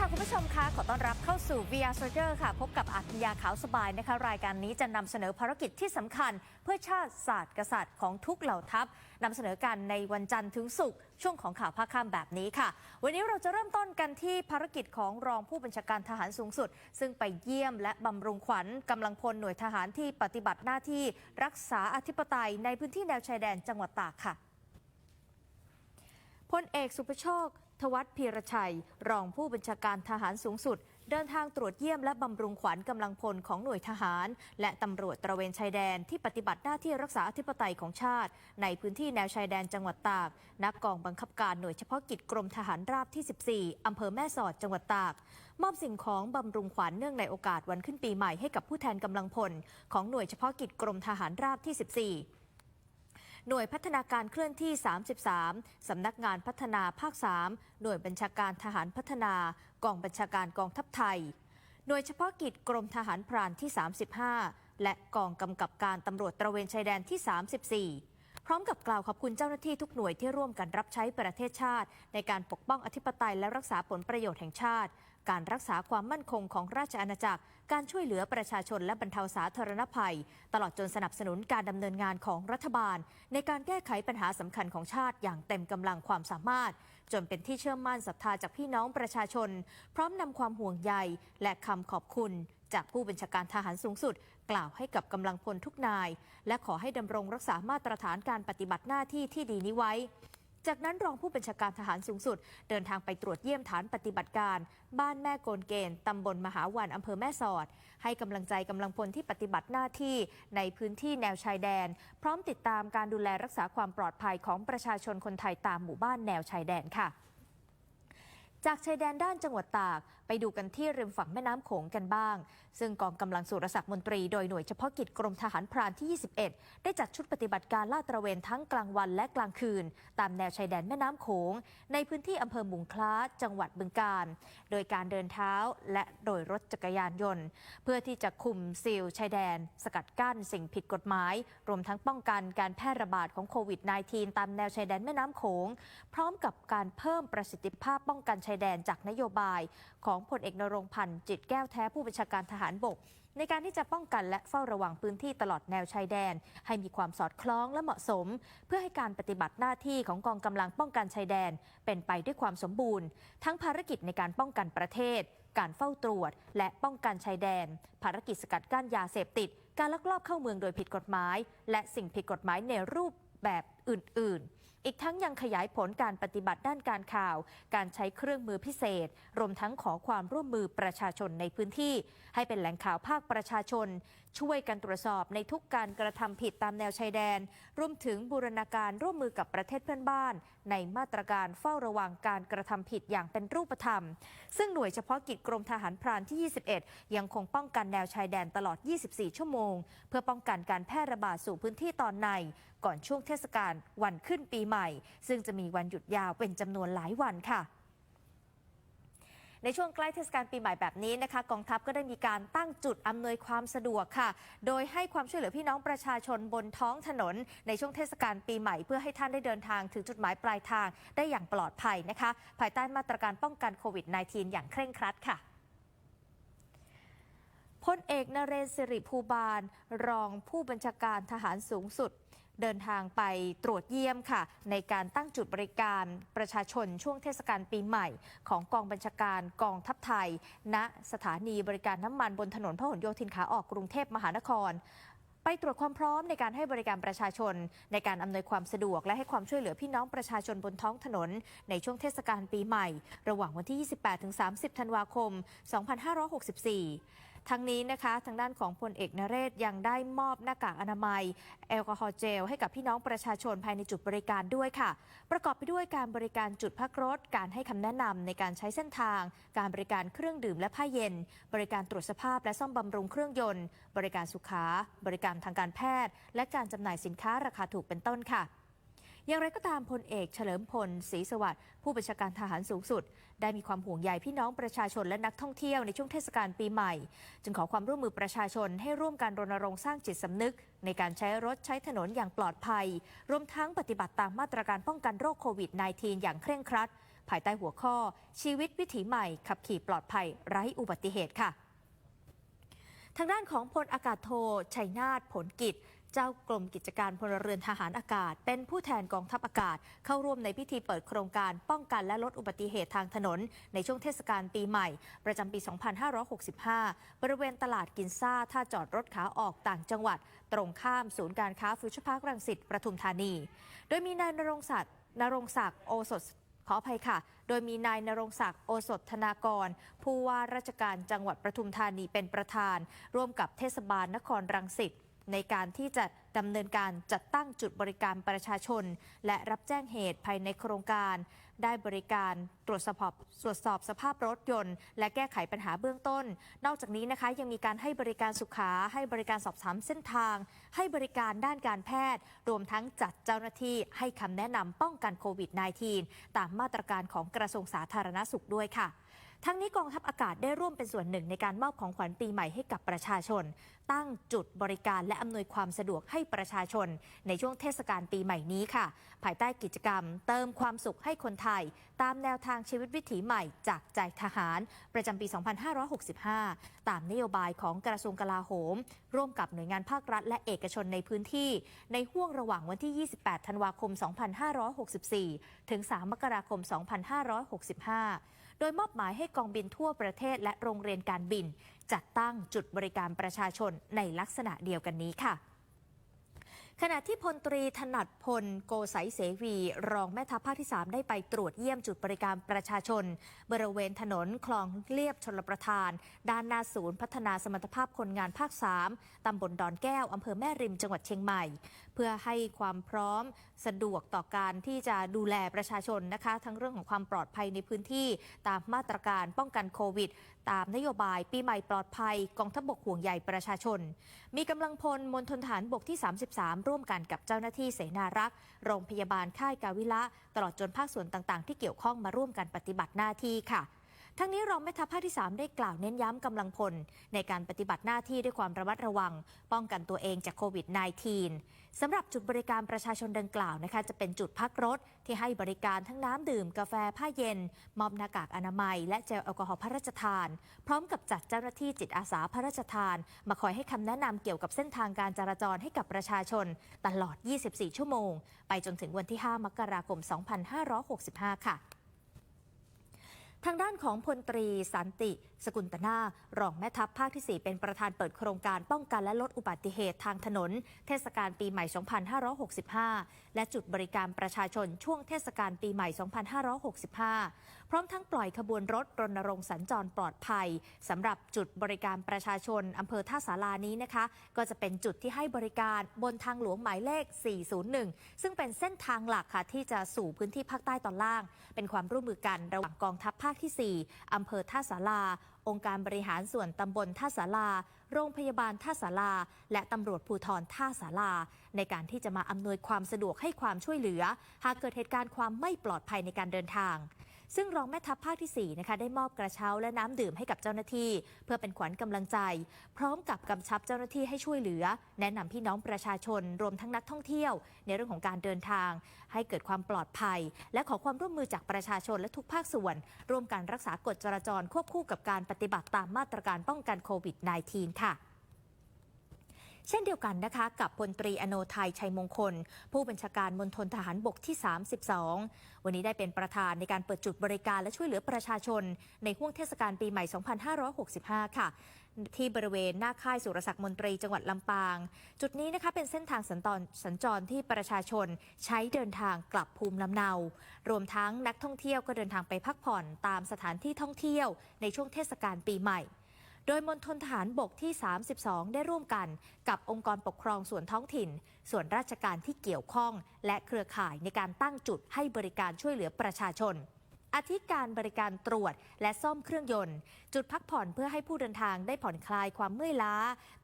ค่ะคุณผู้ชมคะขอต้อนรับเข้าสู่ VR Soldier ค่ะ พบกับอาคิยาขาวสบายนะคะ รายการนี้จะนำเสนอภารกิจที่สำคัญ เพื่อชาติศาสตร์กษัตริย์ของทุกเหล่าทัพนำเสนอกันในวันจันทร์ถึงศุกร์ช่วงของข่าวภาคค่ำแบบนี้ค่ะ วันนี้เราจะเริ่มต้นกันที่ภารกิจของรองผู้บัญชาการทหารสูงสุด ซึ่งไปเยี่ยมและบำรุงขวัญกำลังพลหน่วยทหารที่ปฏิบัติหน้าที่รักษาอธิปไตยในพื้นที่แนวชายแดนจังหวัดตากค่ะพลเอกสุภโชค ทวัฒพีรชัย รองผู้บัญชาการทหารสูงสุด เดินทางตรวจเยี่ยมและบำรุงขวัญกำลังพลของหน่วยทหาร และตำรวจตระเวนชายแดนที่ปฏิบัติหน้าที่รักษาอธิปไตยของชาติ ในพื้นที่แนวชายแดนจังหวัดตากนักกองบังคับการหน่วยเฉพาะกิจกรมทหารราบที่ 14 อำเภอแม่สอดจังหวัดตาก มอบสิ่งของบำรุงขวัญเนื่องในโอกาสวันขึ้นปีใหม่ให้กับผู้แทนกำลังพล ของหน่วยเฉพาะกิจกรมทหารราบที่ 14 หน่วยพัฒนาการเคลื่อนที่ 33 สำนักงานพัฒนาภาค 3 หน่วยบัญชาการทหารพัฒนากองบัญชาการกองทัพไทย หน่วยเฉพาะกิจกรมทหารพรานที่ 35 และกองกำกับการตำรวจตระเวนชายแดนที่ 34 พร้อมกับกล่าวขอบคุณเจ้าหน้าที่ทุกหน่วยที่ร่วมกันรับใช้ประเทศชาติ ในการปกป้องอธิปไตยและรักษาผลประโยชน์แห่งชาติ การรักษาความมั่นคงของราชอาณาจักร การช่วยเหลือประชาชนและบรรเทาสาธารณภัย ตลอดจนสนับสนุนการดำเนินงานของรัฐบาล ในการแก้ไขปัญหาสำคัญของชาติอย่างเต็มกำลังความสามารถ จนเป็นที่เชื่อมั่นศรัทธาจากพี่น้องประชาชน พร้อมนำความห่วงใยและคำขอบคุณ จากผู้บัญชาการทหารสูงสุด กล่าวให้กับกำลังพลทุกนาย และขอให้ดำรงรักษามาตรฐานการปฏิบัติหน้าที่ที่ดีนี้ไว้ จากนั้นรองผู้บัญชาการทหารสูงสุด เดินทางไปตรวจเยี่ยมฐานปฏิบัติการ บ้านแม่โกนเกณฑ์ตำบลมหาวันอำเภอแม่สอด ให้กำลังใจกำลังพลที่ปฏิบัติหน้าที่ในพื้นที่แนวชายแดน พร้อมติดตามการดูแลรักษาความปลอดภัยของประชาชนคนไทยตามหมู่บ้านแนวชายแดนค่ะ จากชายแดนด้านจังหวัดตาก ไปดูกันที่ริมฝั่งแม่น้ำโขงกันบ้าง ซึ่งกองกำลังสุรศักดิ์มนตรีโดยหน่วยเฉพาะกิจกรมทหารพรานที่ 21 ได้จัดชุดปฏิบัติการลาดตระเวนทั้งกลางวันและกลางคืน ตามแนวชายแดนแม่น้ำโขง ในพื้นที่อำเภอบุงคล้าจังหวัดบึงกาฬโดยการเดินเท้าและโดยรถจักรยานยนต์ เพื่อที่จะคุมซีลชายแดน สกัดกั้นสิ่งผิดกฎหมาย รวมทั้งป้องกันการแพร่ระบาดของโควิด -19 ตามแนวชายแดนแม่น้ำโขง พร้อมกับการเพิ่มประสิทธิภาพป้องกันชายแดนจากนโยบายของพลเอกนรงพันธ์จิตแก้วแท้ผู้บัญชาการทหารบก ในการที่จะป้องกันและเฝ้าระวังพื้นที่ตลอดแนวชายแดน ให้มีความสอดคล้องและเหมาะสม เพื่อให้การปฏิบัติหน้าที่ของกองกำลังป้องกันชายแดน เป็นไปด้วยความสมบูรณ์ ทั้งภารกิจในการป้องกันประเทศ การเฝ้าตรวจ และป้องกันชายแดน ภารกิจสกัดกั้นยาเสพติด การลักลอบเข้าเมืองโดยผิดกฎหมาย และสิ่งผิดกฎหมายในรูปแบบอื่น ๆ อีกทั้งยังขยายผลการปฏิบัติด้านการข่าว การใช้เครื่องมือพิเศษ รวมทั้งขอความร่วมมือประชาชนในพื้นที่ ให้เป็นแหล่งข่าวภาคประชาชน ช่วยกันตรวจสอบในทุกการกระทำผิดตามแนวชายแดน รวมถึงบูรณาการร่วมมือกับประเทศเพื่อนบ้าน ในมาตรการเฝ้าระวังการกระทำผิดอย่างเป็นรูปธรรม ซึ่งหน่วยเฉพาะกิจกรมทหารพรานที่ 21 ยังคงป้องกันแนวชายแดนตลอด 24 ชั่วโมง เพื่อป้องกันการแพร่ระบาดสู่พื้นที่ตอนใน ก่อนช่วงเทศกาลวันขึ้นปีใหม่ ซึ่งจะมีวันหยุดยาวเป็นจำนวนหลายวันค่ะ ในช่วงใกล้เทศกาลปีใหม่แบบนี้นะคะกองทัพก็ได้มีการตั้งจุดอำนวยความสะดวกค่ะ โดยให้ความช่วยเหลือพี่น้องประชาชนบนท้องถนน ในช่วงเทศกาลปีใหม่ เพื่อให้ท่านได้เดินทางถึงจุดหมายปลายทางได้อย่างปลอดภัยนะคะ ภายใต้มาตรการป้องกันโควิด -19 อย่างเคร่งครัดค่ะพลเอกนเรศสิริภูบาล รองผู้บัญชาการทหารสูงสุด เดินทางไปตรวจเยี่ยมค่ะ ในการตั้งจุดบริการประชาชนช่วงเทศกาลปีใหม่ ของกองบัญชาการกองทัพไทย ณสถานีบริการน้ำมันบนถนนพหลโยธินขาออกกรุงเทพมหานครไปตรวจความพร้อมในการให้บริการประชาชน ในการอำนวยความสะดวก และให้ความช่วยเหลือพี่น้องประชาชนบนท้องถนน ในช่วงเทศกาลปีใหม่ ระหว่างวันที่ 28-30 ธันวาคม 2564 ทั้งนี้นะคะทางด้านของพลเอกนเรศยังได้มอบหน้ากากอนามัย แอลกอฮอล์เจล ให้กับพี่น้องประชาชนภายในจุดบริการด้วยค่ะ ประกอบไปด้วยการบริการจุดพักรถ การให้คำแนะนำในการใช้เส้นทาง การบริการเครื่องดื่มและผ้าเย็น บริการตรวจสภาพและซ่อมบำรุงเครื่องยนต์ บริการสุขา บริการทางการแพทย์ และการจำหน่ายสินค้าราคาถูกเป็นต้นค่ะอย่างไรก็ตามพลเอกเฉลิมพลศรีสวัสดิ์ผู้บัญชาการทหารสูงสุด ได้มีความห่วงใยพี่น้องประชาชนและนักท่องเที่ยวในช่วงเทศกาลปีใหม่ จึงขอความร่วมมือประชาชนให้ร่วมกันรณรงค์สร้างจิตสำนึก ในการใช้รถใช้ถนนอย่างปลอดภัย รวมทั้งปฏิบัติตามมาตรการป้องกันโรคโควิด -19 อย่างเคร่งครัด ภายใต้หัวข้อ ชีวิตวิถีใหม่ ขับขี่ปลอดภัย ไร้อุบัติเหตุค่ะทางด้านของพลอากาศโท ชัยนาทผลกิจ เจ้ากรมกิจการพลเรือนทหารอากาศ เป็นผู้แทนกองทัพอากาศ เข้าร่วมในพิธีเปิดโครงการป้องกันและลดอุบัติเหตุทางถนน ในช่วงเทศกาลปีใหม่ ประจำปี 2565 บริเวณตลาดกินซ่าท่าจอดรถขาออกต่างจังหวัด ตรงข้ามศูนย์การค้าฟิวเจอร์พาร์ครังสิตประทุมธานี โดยมีนายนรงศักดิ์นรงศักดิ์โอสถขออภัยค่ะ โดยมีนายนรงศักดิ์โอสถธนากร ผู้ว่าราชการจังหวัดประทุมธานีเป็นประธาน ร่วมกับเทศบาลนครรังสิต ในการที่จะดำเนินการจัดตั้งจุดบริการประชาชน และรับแจ้งเหตุภายในโครงการ ได้บริการตรวจสอบตรวจสอบสภาพรถยนต์ และแก้ไขปัญหาเบื้องต้น นอกจากนี้นะคะยังมีการให้บริการสุขา ให้บริการสอบถามเส้นทาง ให้บริการด้านการแพทย์ รวมทั้งจัดเจ้าหน้าที่ให้คำแนะนำป้องกันโควิด -19 ตามมาตรการของกระทรวงสาธารณสุขด้วยค่ะ ทั้งนี้กองทัพอากาศได้ร่วมเป็นส่วนหนึ่งในการมอบของขวัญปีใหม่ให้กับประชาชน ตั้งจุดบริการและอำนวยความสะดวกให้ประชาชน ในช่วงเทศกาลปีใหม่นี้ค่ะ ภายใต้กิจกรรม เติมความสุขให้คนไทย ตามแนวทางชีวิตวิถีใหม่จากใจทหาร ประจำปี 2565 ตามนโยบายของกระทรวงกลาโหม ร่วมกับหน่วยงานภาครัฐ และเอกชนในพื้นที่ ในห่วงระหว่างวันที่ 28 ธันวาคม 2564 ถึง 3 มกราคม 2565 โดยมอบหมายให้กองบินทั่วประเทศและโรงเรียนการบิน จัดตั้งจุดบริการประชาชนในลักษณะเดียวกันนี้ค่ะขณะที่พลตรีถนัดพลโกสัยเสวี รองแม่ทัพภาคที่ 3 ได้ไปตรวจเยี่ยมจุดบริการประชาชน บริเวณถนนคลองเลียบชลประทาน ด้านหน้าศูนย์พัฒนาสมรรถภาพคนงานภาค 3 ตำบลดอนแก้ว อำเภอแม่ริมจังหวัดเชียงใหม่ เพื่อให้ความพร้อมสะดวกต่อการที่จะดูแลประชาชนนะคะ ทั้งเรื่องของความปลอดภัยในพื้นที่ ตามมาตรการป้องกันโควิด ตามนโยบายปีใหม่ปลอดภัย กองทัพบกห่วงใยประชาชน มีกำลังพลมณฑลฐานบกที่ 33 ร่วมกันกับเจ้าหน้าที่เสนารักษ์โรงพยาบาลค่ายกาวิละ ตลอดจนภาคส่วนต่างๆ ที่เกี่ยวข้องมาร่วมกันปฏิบัติหน้าที่ค่ะ ทั้งนี้รองแม่ทัพภาคที่ 3 ได้กล่าวเน้นย้ำกำลังพล ในการปฏิบัติหน้าที่ด้วยความระมัดระวัง ป้องกันตัวเองจากโควิด -19 สำหรับจุดบริการประชาชนดังกล่าวนะคะ จะเป็นจุดพักรถที่ให้บริการทั้งน้ำดื่ม กาแฟผ้าเย็น มอบหน้ากากอนามัย และเจลแอลกอฮอล์พระราชทาน พร้อมกับจัดเจ้าหน้าที่จิตอาสาพระราชทาน มาคอยให้คำแนะนำเกี่ยวกับเส้นทางการจราจรให้กับประชาชน ตลอด 24 ชั่วโมง ไปจนถึงวันที่ 5 มกราคม 2565 ค่ะ ทางด้านของพลตรีสันติ สกุลตนารองแม่ทัพภาคที่ 4 เป็นประธานเปิดโครงการป้องกันและลดอุบัติเหตุทางถนน เทศกาลปีใหม่ 2565 และจุดบริการประชาชนช่วงเทศกาลปีใหม่ 2565พร้อมทั้งปล่อยขบวนรถรณรงค์สัญจรปลอดภัยสำหรับจุดบริการประชาชนอำเภอท่าสารานี้นะคะ ก็จะเป็นจุดที่ให้บริการบนทางหลวงหมายเลข 401 ซึ่งเป็นเส้นทางหลักค่ะที่จะสู่พื้นที่ภาคใต้ตอนล่าง เป็นความร่วมมือกันระหว่างกองทัพภาคที่ 4อำเภอท่าสาราองค์การบริหารส่วนตำบลท่าสาราโรงพยาบาลท่าสาราและตำรวจภูธรท่าสาราในการที่จะมาอำนวยความสะดวกให้ความช่วยเหลือ หากเกิดเหตุการณ์ความไม่ปลอดภัยในการเดินทาง ซึ่งรองแม่ทัพภาคที่4นะคะได้มอบกระเช้าและน้ำดื่มให้กับเจ้าหน้าที่ เพื่อเป็นขวัญกำลังใจ พร้อมกับกำชับเจ้าหน้าที่ให้ช่วยเหลือ แนะนำพี่น้องประชาชน รวมทั้งนักท่องเที่ยว ในเรื่องของการเดินทาง ให้เกิดความปลอดภัย และขอความร่วมมือจากประชาชนและทุกภาคส่วน ร่วมกันรักษากฎจราจรควบคู่กับการปฏิบัติตามมาตรการป้องกันโควิด -19 ค่ะ เช่นเดียวกันนะคะกับพลตรีอโนไทยชัยมงคล ผู้บัญชาการมณฑลทหารบกที่ 32 วันนี้ได้เป็นประธานในการเปิดจุดบริการและช่วยเหลือประชาชน ในห่วงเทศกาลปีใหม่ 2565 ค่ะที่บริเวณหน้าค่ายสุรศักดิ์มนตรีจังหวัดลำปาง จุดนี้นะคะเป็นเส้นทางสัญจรสัญจรที่ประชาชนใช้เดินทางกลับภูมิลำเนา รวมทั้งนักท่องเที่ยวก็เดินทางไปพักผ่อนตามสถานที่ท่องเที่ยว ในช่วงเทศกาลปีใหม่ โดยมณฑลฐานบกที่ 32 ได้ร่วมกันกับองค์กรปกครองส่วนท้องถิ่น ส่วนราชการที่เกี่ยวข้อง และเครือข่ายในการตั้งจุดให้บริการช่วยเหลือประชาชน อาทิการบริการตรวจ และซ่อมเครื่องยนต์ จุดพักผ่อนเพื่อให้ผู้เดินทางได้ผ่อนคลายความเมื่อยล้า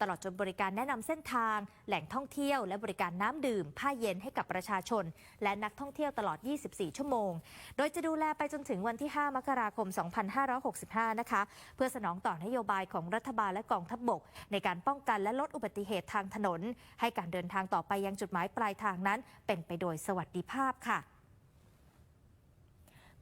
ตลอดจนบริการแนะนำเส้นทาง แหล่งท่องเที่ยว และบริการน้ำดื่ม ผ้าเย็นให้กับประชาชน และนักท่องเที่ยวตลอด 24 ชั่วโมง โดยจะดูแลไปจนถึงวันที่ 5 มกราคม 2565 นะคะ เพื่อสนองต่อนโยบายของรัฐบาลและกองทัพบบก ในการป้องกันและลดอุบัติเหตุทางถนน ให้การเดินทางต่อไปยังจุดหมายปลายทางนั้น เป็นไปโดยสวัสดิภาพค่ะ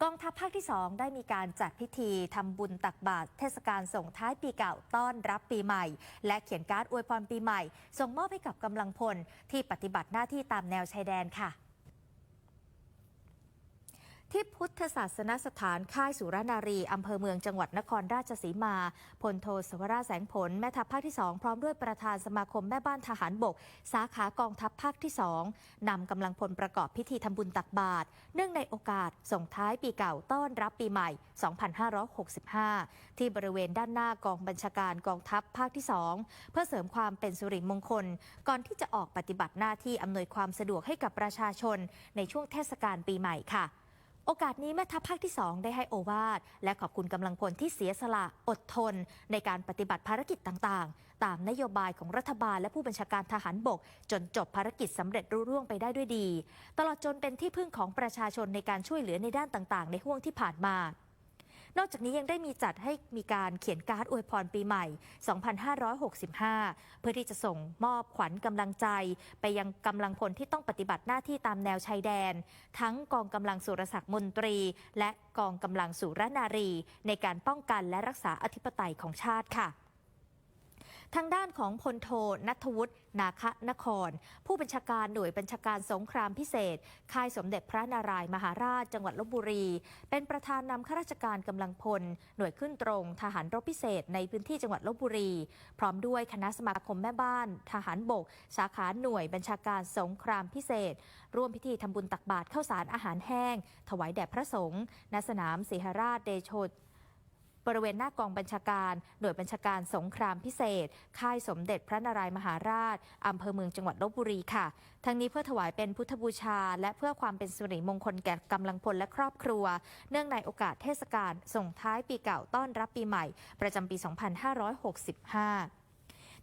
กองทัพภาคที่ 2 ได้มีการจัดพิธีทำบุญตักบาตรเทศกาลส่งท้ายปีเก่าต้อนรับปีใหม่ และเขียนการ์ดอวยพรปีใหม่ ส่งมอบให้กับกำลังพลที่ปฏิบัติหน้าที่ตามแนวชายแดนค่ะ ที่พุทธศาสนสถานค่ายสุรนารี อำเภอเมืองจังหวัดนครราชสีมาพลโทสวราแสงผล แม่ทัพภาคที่ 2 พร้อมด้วยประธานสมาคมแม่บ้านทหารบก สาขากองทัพภาคที่ 2 นำกำลังพลประกอบพิธีทำบุญตักบาตรเนื่องในโอกาสส่งท้ายปีเก่าต้อนรับปีใหม่ 2565 ที่บริเวณด้านหน้ากองบัญชาการกองทัพภาคที่ 2 เพื่อเสริมความเป็นสุริมงคล ก่อนที่จะออกปฏิบัติหน้าที่อำนวยความสะดวกให้กับประชาชน ในช่วงเทศกาลปีใหม่ค่ะ โอกาสนี้แม่ทัพภาคที่ 2 ได้ให้โอวาทและขอบคุณกำลังพลที่เสียสละอดทน ในการปฏิบัติภารกิจต่างๆ ตามนโยบายของรัฐบาลและผู้บัญชาการทหารบก จนจบภารกิจสำเร็จรุ่ร่วงไปได้ด้วยดี ตลอดจนเป็นที่พึ่งของประชาชนในการช่วยเหลือในด้านต่างๆ ในห่วงที่ผ่านมา นอกจากนี้ยังได้มีจัดให้มีการเขียนการ์ดอวยพรปีใหม่ 2565 เพื่อที่จะส่งมอบขวัญกำลังใจ ไปยังกำลังพลที่ต้องปฏิบัติหน้าที่ตามแนวชายแดน ทั้งกองกำลังสุรศักดิ์มนตรี และกองกำลังสุรนารี ในการป้องกันและรักษาอธิปไตยของชาติค่ะ ทางด้านของพลโทนัทวุฒินาคนคร ผู้บัญชาการหน่วยบัญชาการสงครามพิเศษ ค่ายสมเด็จพระนารายมหาราชจังหวัดลบบุรี เป็นประธานนำข้าราชการกำลังพล หน่วยขึ้นตรง ทหารรบพิเศษในพื้นที่จังหวัดลบบุรี พร้อมด้วยคณะสมาคมแม่บ้าน ทหารบก สาขาหน่วยบัญชาการสงครามพิเศษ ร่วมพิธีทำบุญตักบาตรข้าวสารอาหารแห้ง ถวายแด่พระสงฆ์ณสนามศรีหราชเดโช บริเวณหน้ากองบัญชาการหน่วยบัญชาการสงครามพิเศษ ค่ายสมเด็จพระนารายมหาราชอำเภอเมืองจังหวัดลบบุรีค่ะ ทั้งนี้เพื่อถวายเป็นพุทธบูชา และเพื่อความเป็นสิริมงคลแก่กำลังพลและครอบครัว เนื่องในโอกาสเทศกาลส่งท้ายปีเก่าต้อนรับปีใหม่ ประจำปี 2565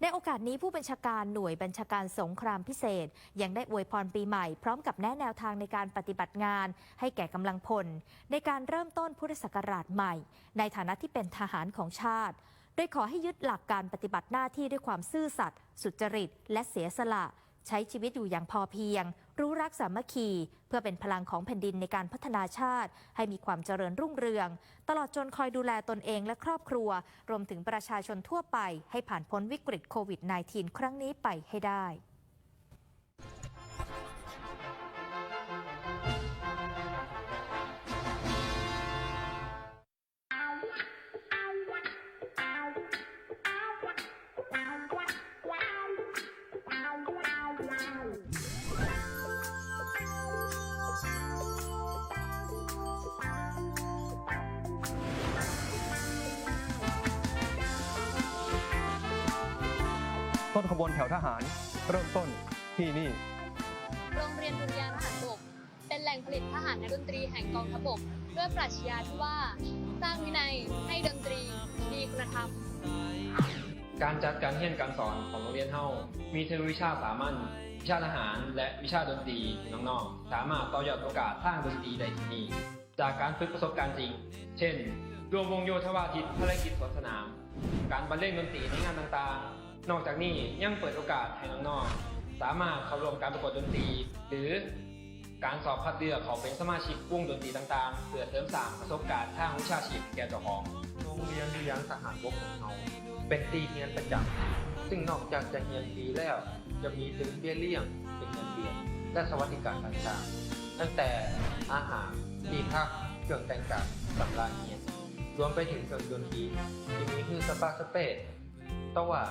ในโอกาสนี้ผู้บัญชาการหน่วยบัญชาการสงครามพิเศษ ยังได้อวยพรปีใหม่ พร้อมกับแนะแนวทางในการปฏิบัติงาน ให้แก่กำลังพล ในการเริ่มต้นพุทธศักราชใหม่ ในฐานะที่เป็นทหารของชาติ โดยขอให้ยึดหลักการปฏิบัติหน้าที่ด้วยความซื่อสัตย์สุจริต และเสียสละ ใช้ชีวิตอยู่อย่างพอเพียง รู้รักสามัคคี เพื่อเป็นพลังของแผ่นดินในการพัฒนาชาติ ให้มีความเจริญรุ่งเรือง ตลอดจนคอยดูแลตนเองและครอบครัว รวมถึงประชาชนทั่วไป ให้ผ่านพ้นวิกฤตโควิด -19 ครั้งนี้ไปให้ได้ บวนแถวทหาร เริ่มต้นที่นี่ โรงเรียนดุริยางค์ทหารบก เป็นแหล่งผลิตทหารนักดนตรีแห่งกองทัพบก ด้วยปรัชญาที่ว่า สร้างวินัยให้ดนตรีมีคุณธรรม การจัดการเรียนการสอนของโรงเรียนเฮามีทั้งวิชาสามัญวิชาทหาร และวิชาดนตรีที่น้องๆ สามารถต่อยอดโอกาสทางดนตรีได้ที่นี่ จากการฝึกประสบการณ์จริง เช่น รวมวงโยธวาทิตภารกิจสวนสนาม การบรรเลงดนตรีในงานต่างๆ นอกจากนี้ยังเปิดโอกาสให้น้องๆ สามารถเข้าร่วมการประกวดดนตรี หรือการสอบคัดเลือกเขาเป็นสมาชิกวงดนตรีต่างๆ เพื่อเสริมสร้างประสบการณ์ทางวิชาชีพแก่เจ้าของ โรงเรียนดุริยางค์ทหารบกของเราเป็นตีเรียนประจำซึ่งนอกจากจะเรียนฟรีแล้ว จะมีถึงเบี้ยเลี้ยงเป็นเงินเดือนและสวัสดิการต่างๆ ตั้งแต่อาหารที่พักเครื่องแต่งกายสำราญเรียนรวมไปถึงเครื่องดนตรีที่มีคือสปาสเปซ ตว่า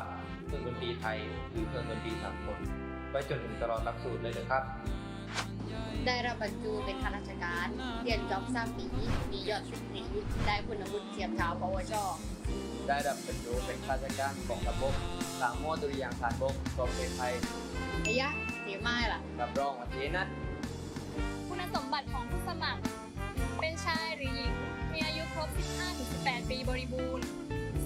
เครื่องดนตรีไทยหรือเครื่องดนตรีสากลไปจนถึงตลอดหลักสูตรเลยนะครับ ได้รับบรรจุเป็นข้าราชการ เรียนจบสามปีมียอดสิบปีได้คุณวุฒิเทียมเท้าปวช ได้รับบรรจุเป็นข้าราชการกองทัพบกสามโมวดุริยางค์ทหารบกประเภทไทยระยะเสียไม้ล่ะ รับรองวันที่นัดคุณสมบัติของผู้สมัคร เป็นชายหรือหญิง มีอายุครบ 15-18 ปีบริบูรณ์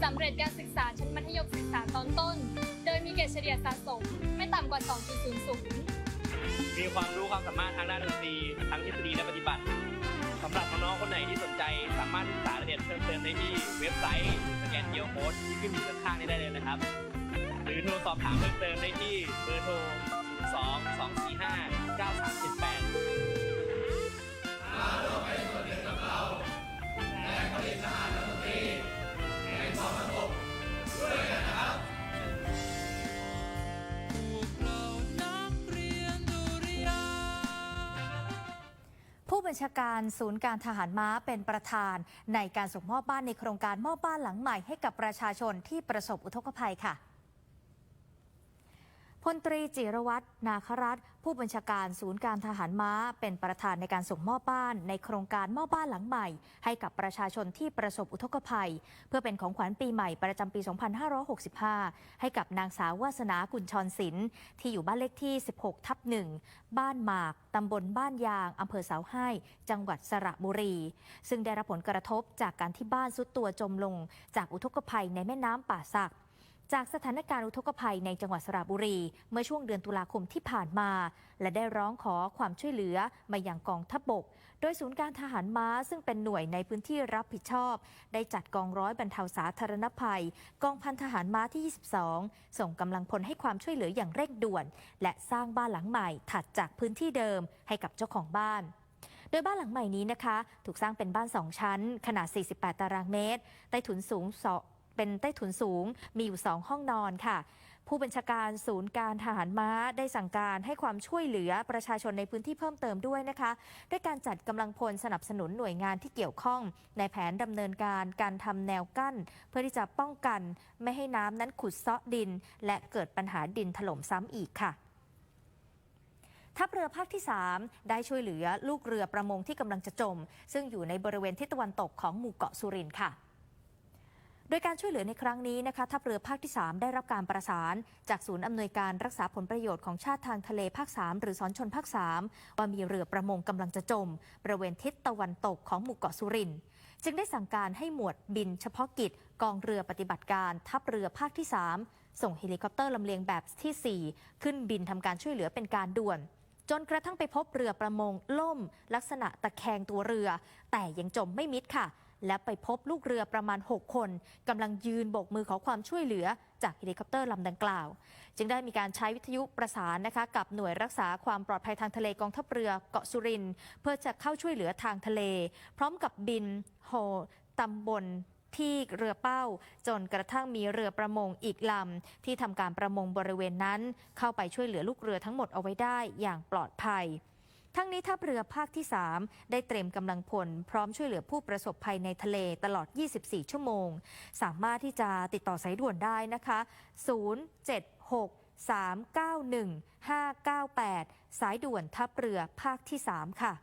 สำเร็จการศึกษาชั้นมัธยมศึกษาตอนต้น โดยมีเกรดเฉลี่ยสะสมไม่ต่ำกว่า 2.00 มีความรู้ความสามารถทางด้านดนตรีทั้งทฤษฎีและปฏิบัติสำหรับน้องๆคนไหนที่สนใจสามารถศึกษารายละเอียดเพิ่มเติมได้ที่เว็บไซต์สแกนเกียร์โค้ดที่ขึ้นอยู่ด้านข้างนี้ได้เลยนะครับ หรือโทรสอบถามเพิ่มเติมได้ที่เบอร์โทร 2 2 4 5 9 3 7 8ผู้ ผู้บัญชาการศูนย์การทหารม้าเป็นประธาน ในการส่งมอบบ้านในโครงการมอบบ้านหลังใหม่ให้กับประชาชนที่ประสบอุทกภัยค่ะ พลตรีจิรวัตรนาครัตผู้บัญชาการศูนย์การทหารม้า เป็นประธานในการส่งมอบบ้าน ในโครงการมอบบ้านหลังใหม่ ให้กับประชาชนที่ประสบอุทกภัย เพื่อเป็นของขวัญปีใหม่ประจำปี 2565 ให้กับนางสาววาสนากุญชรศิลป์ที่อยู่บ้านเลขที่ 16 ทับหนึ่งบ้านหมากตำบลบ้านยางอำเภอเสาให้ จังหวัดสระบุรี ซึ่งได้รับผลกระทบจากการที่บ้านสุดตัวจมลง จากอุทกภัยในแม่น้ำป่าสัก จากสถานการณ์อุทกภัยในจังหวัดสระบุรี เมื่อช่วงเดือนตุลาคมที่ผ่านมา และได้ร้องขอความช่วยเหลือมาอย่างกองทัพบก โดยศูนย์การทหารม้าซึ่งเป็นหน่วยในพื้นที่รับผิดชอบ ได้จัดกองร้อยบรรเทาสาธารณภัย กองพันทหารม้าที่ 22 ส่งกำลังพลให้ความช่วยเหลืออย่างเร่งด่วน และสร้างบ้านหลังใหม่ถัดจากพื้นที่เดิมให้กับเจ้าของบ้านโดยบ้านหลังใหม่นี้นะคะ ถูกสร้างเป็นบ้าน 2 ชั้น ขนาด 48 ตารางเมตร ใต้ถุนสูงสอง เป็นใต้ถุนสูง มีอยู่2ห้องนอนค่ะ ผู้บัญชาการศูนย์การทหารม้าได้สั่งการให้ความช่วยเหลือประชาชนในพื้นที่เพิ่มเติมด้วยนะคะ ด้วยการจัดกำลังพลสนับสนุนหน่วยงานที่เกี่ยวข้อง ในแผนดำเนินการการทำแนวกั้น เพื่อที่จะป้องกัน ไม่ให้น้ำนั้นขุดเซาะดิน และเกิดปัญหาดินถล่มซ้ำอีกค่ะทัพเรือภาคที่ 3 ได้ช่วยเหลือลูกเรือประมงที่กำลังจะจม ซึ่งอยู่ในบริเวณทิศตะวันตกของหมู่เกาะสุรินทร์ค่ะ โดยการช่วยเหลือในครั้งนี้นะคะทัพเรือภาคที่ 3 ได้รับการประสาน จากศูนย์อำนวยการรักษาผลประโยชน์ของชาติทางทะเลภาค 3 หรือสอนชนภาค 3 ว่ามีเรือประมงกำลังจะจม บริเวณทิศตะวันตกของหมู่เกาะสุรินทร์จึงได้สั่งการให้หมวดบินเฉพาะกิจ กองเรือปฏิบัติการทัพเรือภาคที่ 3 ส่งเฮลิคอปเตอร์ลำเลียงแบบที่ 4 ขึ้นบินทำการช่วยเหลือเป็นการด่วน จนกระทั่งไปพบเรือประมงล่ม ลักษณะตะแคงตัวเรือ แต่ยังจมไม่มิดค่ะ และไปพบลูกเรือประมาณ 6 คนกำลังยืนโบกมือขอความช่วยเหลือจากเฮลิคอปเตอร์ลำดังกล่าว จึงได้มีการใช้วิทยุประสานนะคะกับหน่วยรักษาความปลอดภัยทางทะเลกองทัพเรือเกาะสุรินเพื่อจะเข้าช่วยเหลือทางทะเล พร้อมกับบินโฮตำบลที่เรือเป้าจนกระทั่งมีเรือประมงอีกลำที่ทำการประมงบริเวณนั้น เข้าไปช่วยเหลือลูกเรือทั้งหมดเอาไว้ได้อย่างปลอดภัย ทั้งนี้ทัพเรือภาคที่ 3 ได้เตรียมกำลังพล พร้อมช่วยเหลือผู้ประสบภัยในทะเลตลอด 24 ชั่วโมง สามารถที่จะติดต่อสายด่วนได้นะคะ 076 391 598 สายด่วนทัพเรือภาคที่ 3 ค่ะ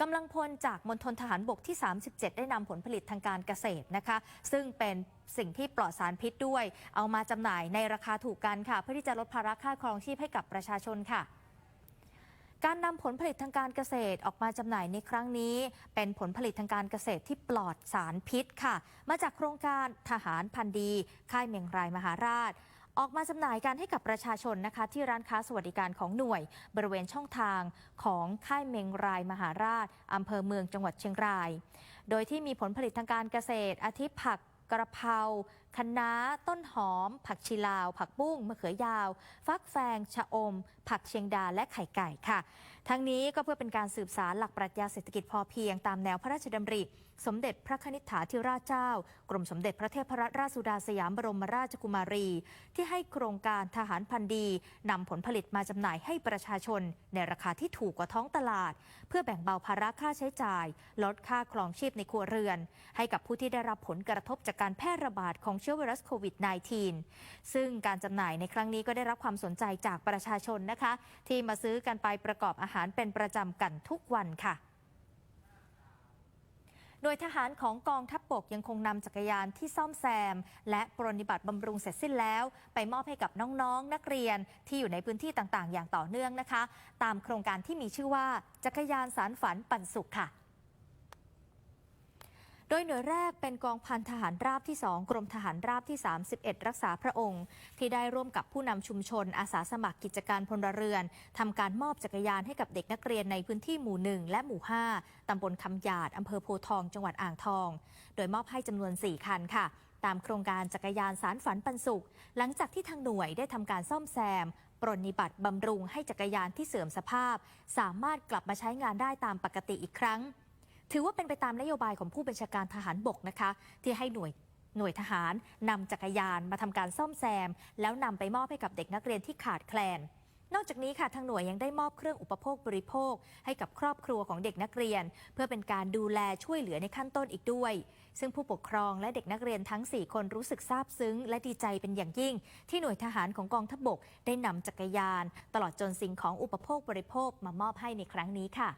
กำลังพลจากมณฑลทหารบกที่ 37 ได้นำผลผลิตทางการเกษตรนะคะ ซึ่งเป็นสิ่งที่ปลอดสารพิษด้วย เอามาจำหน่ายในราคาถูกกันค่ะ เพื่อที่จะลดภาระค่าครองชีพให้กับประชาชนค่ะ การนำผลผลิตทางการเกษตรออกมาจำหน่ายในครั้งนี้ เป็นผลผลิตทางการเกษตรที่ปลอดสารพิษค่ะ มาจากโครงการทหารพันธีค่ายเมียงรายมหาราช ออกมาจำหน่ายการให้กับประชาชนนะคะ ที่ร้านค้าสวัสดิการของหน่วย บริเวณช่องทางของค่ายเมงรายมหาราชอำเภอเมืองจังหวัดเชียงราย โดยที่มีผลผลิตทางการเกษตรอาทิผักกระเพรา คะน้า ต้นหอม ผักชีลาว ผักบุ้งมะเขือยาว ฟักแฟง ชะอม ผักเชียงดาและไข่ไก่ค่ะ ทั้งนี้ก็เพื่อเป็นการสืบสารหลักปรัชญาเศรษฐกิจพอเพียงตามแนวพระราชดำริ สมเด็จพระนิษฐาธิราชเจ้า กรมสมเด็จพระเทพรัตนราชสุดาสยามบรมราชกุมารี ที่ให้โครงการทหารพันธีนำผลผลิตมาจำหน่ายให้ประชาชน ในราคาที่ถูกกว่าท้องตลาด เพื่อแบ่งเบาภาระค่าใช้จ่าย ลดค่าครองชีพในครัวเรือน ให้กับผู้ที่ได้รับผลกระทบจากการแพร่ระบาดของเชื้อไวรัสโควิด -19 ซึ่งการจำหน่ายในครั้งนี้ก็ได้รับความสนใจจากประชาชนนะคะ ที่มาซื้อกันไปประกอบอาหารเป็นประจำกันทุกวันค่ะ ดยทหารของกองทัพบบกยังคงนำจักรยานที่ซ่อมแซม และปรนนิบัติบำรุงเสร็จสิ้นแล้ว ไปมอบให้กับน้องๆนักเรียนที่อยู่ในพื้นที่ต่างๆ อย่างต่อเนื่องนะคะ ตามโครงการที่มีชื่อว่า จักรยานสารฝันปันสุขค่ะ โดยหน่วยแรกเป็นกองพันทหารราบที่ 2 กรมทหารราบที่ 31 รักษาพระองค์ ที่ได้ร่วมกับผู้นำชุมชน อาสาสมัครกิจการพลเรือนทำการมอบจักรยานให้กับเด็กนักเรียนในพื้นที่หมู่ 1 และหมู่ 5 ตำบลคำหยาดอำเภอโพทอง จังหวัดอ่างทอง โดยมอบให้จำนวน 4 คันค่ะตามโครงการจักรยานสารฝันปันสุข หลังจากที่ทางหน่วยได้ทำการซ่อมแซม ปรนนิบัติบำรุงให้จักรยานที่เสื่อมสภาพ สามารถกลับมาใช้งานได้ตามปกติอีกครั้ง ถือว่าเป็นไปตามนโยบายของผู้บัญชาการทหารบกนะคะ ที่ให้หน่วยหน่วยทหารนำจักรยานมาทำการซ่อมแซม แล้วนำไปมอบให้กับเด็กนักเรียนที่ขาดแคลน นอกจากนี้ค่ะทางหน่วยยังได้มอบเครื่องอุปโภคบริโภค ให้กับครอบครัวของเด็กนักเรียน เพื่อเป็นการดูแลช่วยเหลือในขั้นต้นอีกด้วย ซึ่งผู้ปกครองและเด็กนักเรียนทั้ง 4 คนรู้สึกซาบซึ้ง และดีใจเป็นอย่างยิ่ง ที่หน่วยทหารของกองทัพบก ได้นำจักรยาน ตลอดจนสิ่งของอุปโภคบริโภคมามอบให้ในครั้งนี้ค่ะ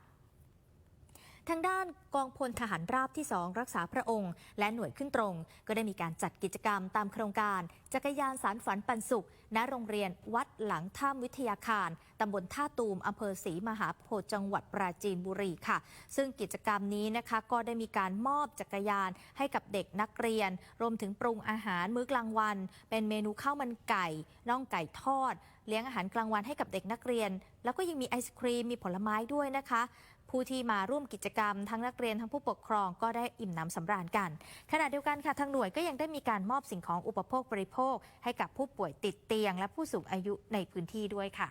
ทางด้านกองพลทหารราบที่ 2 รักษาพระองค์ และหน่วยขึ้นตรง ก็ได้มีการจัดกิจกรรมตามโครงการ จักรยานสารฝันปันสุข ณโรงเรียนวัดหลังถ้ำวิทยาคารตำบลท่าตูมอำเภอศรีมหาโพธิ์จังหวัดปราจีนบุรีค่ะ ซึ่งกิจกรรมนี้นะคะก็ได้มีการมอบจักรยานให้กับเด็กนักเรียน รวมถึงปรุงอาหารมื้อกลางวัน เป็นเมนูข้าวมันไก่น่องไก่ทอด เลี้ยงอาหารกลางวันให้กับเด็กนักเรียน แล้วก็ยังมีไอศครีมมีผลไม้ด้วยนะคะ ผู้ที่มาร่วมกิจกรรม ทั้งนักเรียนทั้งผู้ปกครองก็ได้อิ่มหนำสำราญกัน ขณะเดียวกันค่ะทางหน่วยก็ยังได้มีการมอบสิ่งของอุปโภคบริโภค ให้กับผู้ป่วยติดเตียง และผู้สูงอายุในพื้นที่ด้วยค่ะ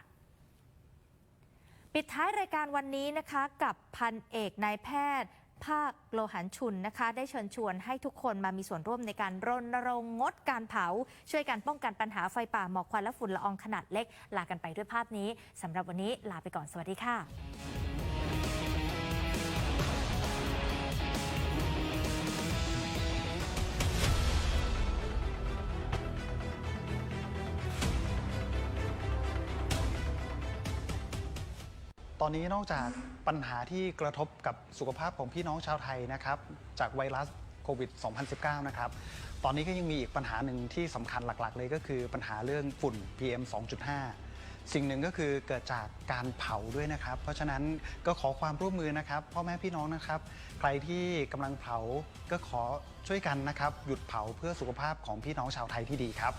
ปิดท้ายรายการวันนี้นะคะกับพันเอกนายแพทย์ ภาคโลหันชุนนะคะ ได้เชิญชวนให้ทุกคนมามีส่วนร่วมในการรณรงค์งดการเผา ช่วยกันป้องกันปัญหาไฟป่าหมอกควันและฝุ่นละอองขนาดเล็ก ลากันไปด้วยภาพนี้สำหรับวันนี้ลาไปก่อนสวัสดีค่ะ ตอนนี้นอกจากปัญหาที่กระทบกับสุขภาพของพี่น้องชาวไทยนะครับ จากไวรัสโควิด 2019 นะครับ ตอนนี้ก็ยังมีอีกปัญหาหนึ่งที่สำคัญหลักๆ เลยก็คือปัญหาเรื่องฝุ่น PM 2.5 สิ่งหนึ่งก็คือเกิดจากการเผาด้วยนะครับ เพราะฉะนั้นก็ขอความร่วมมือนะครับพ่อแม่พี่น้องนะครับ ใครที่กำลังเผาก็ขอช่วยกันนะครับ หยุดเผาเพื่อสุขภาพของพี่น้องชาวไทยที่ดีครับ